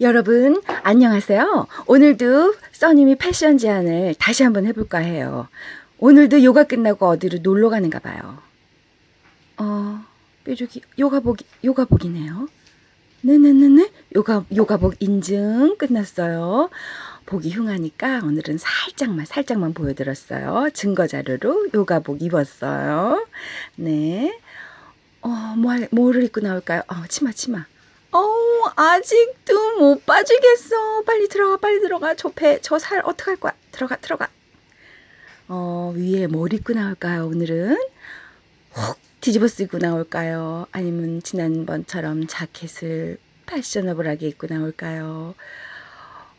여러분, 안녕하세요. 오늘도 써님이 패션 제안을 다시 한번 해볼까 해요. 오늘도 요가 끝나고 어디로 놀러 가는가 봐요. 어, 뾰족이, 요가복, 요가복이네요. 네네네네. 요가, 요가복 인증 끝났어요. 보기 흉하니까 오늘은 살짝만, 살짝만 보여드렸어요. 증거 자료로 요가복 입었어요. 네. 어, 뭐, 할- 뭐를 입고 나올까요? 어, 치마, 치마. 어우, 아직도 못 빠지겠어. 빨리 들어가, 빨리 들어가. 저 배, 저 살 어떡할 거야? 들어가, 들어가. 어, 위에 뭘 입고 나올까요, 오늘은? 훅 뒤집어 쓰고 나올까요? 아니면 지난번처럼 자켓을 패셔너블하게 입고 나올까요?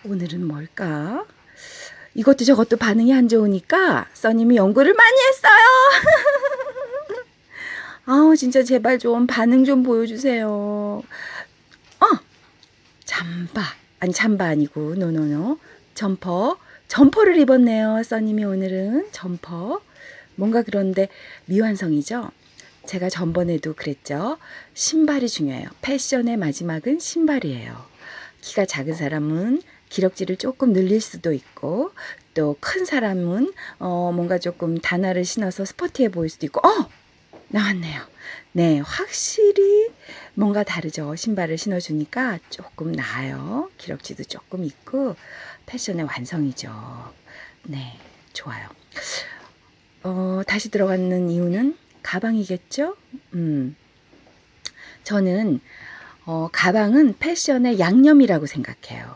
오늘은 뭘까? 이것도 저것도 반응이 안 좋으니까 써님이 연구를 많이 했어요. 아우, 진짜 제발 좀 반응 좀 보여주세요. 어! 잠바. 아니, 잠바 아니고, 노노노. 점퍼. 점퍼를 입었네요. 써님이 오늘은 점퍼. 뭔가 그런데 미완성이죠? 제가 전번에도 그랬죠. 신발이 중요해요. 패션의 마지막은 신발이에요. 키가 작은 사람은 기럭지를 조금 늘릴 수도 있고, 또 큰 사람은 어, 뭔가 조금 단화를 신어서 스포티해 보일 수도 있고, 어! 나왔네요. 네, 확실히 뭔가 다르죠. 신발을 신어주니까 조금 나아요. 기럭지도 조금 있고, 패션의 완성이죠. 네, 좋아요. 어, 다시 들어가는 이유는 가방이겠죠? 음. 저는, 어, 가방은 패션의 양념이라고 생각해요.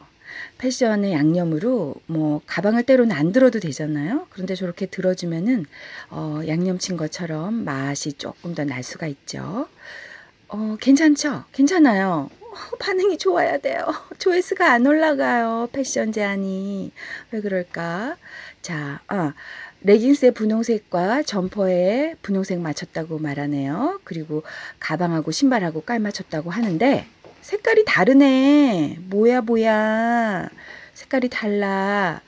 패션의 양념으로 뭐 가방을 때로는 안 들어도 되잖아요. 그런데 저렇게 들어주면은 어, 양념 친 것처럼 맛이 조금 더 날 수가 있죠. 어, 괜찮죠? 괜찮아요. 어, 반응이 좋아야 돼요. 조회수가 안 올라가요. 패션 제안이. 왜 그럴까? 자, 아, 레깅스의 분홍색과 점퍼에 분홍색 맞췄다고 말하네요. 그리고 가방하고 신발하고 깔 맞췄다고 하는데 색깔이 다르네. 뭐야, 뭐야. 색깔이 달라.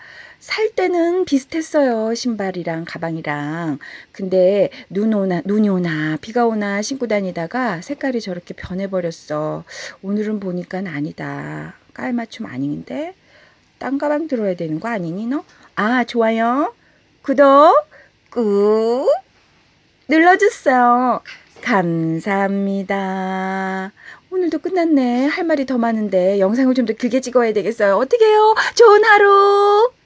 살 때는 비슷했어요. 신발이랑 가방이랑. 근데 눈 오나, 눈이 오나, 비가 오나 신고 다니다가 색깔이 저렇게 변해버렸어. 오늘은 보니까 아니다. 깔맞춤 아닌데? 딴 가방 들어야 되는 거 아니니, 너? 아, 좋아요. 구독 꾹 눌러주세요. 감사합니다. 오늘도 끝났네. 할 말이 더 많은데 영상을 좀 더 길게 찍어야 되겠어요. 어떻게 해요? 좋은 하루!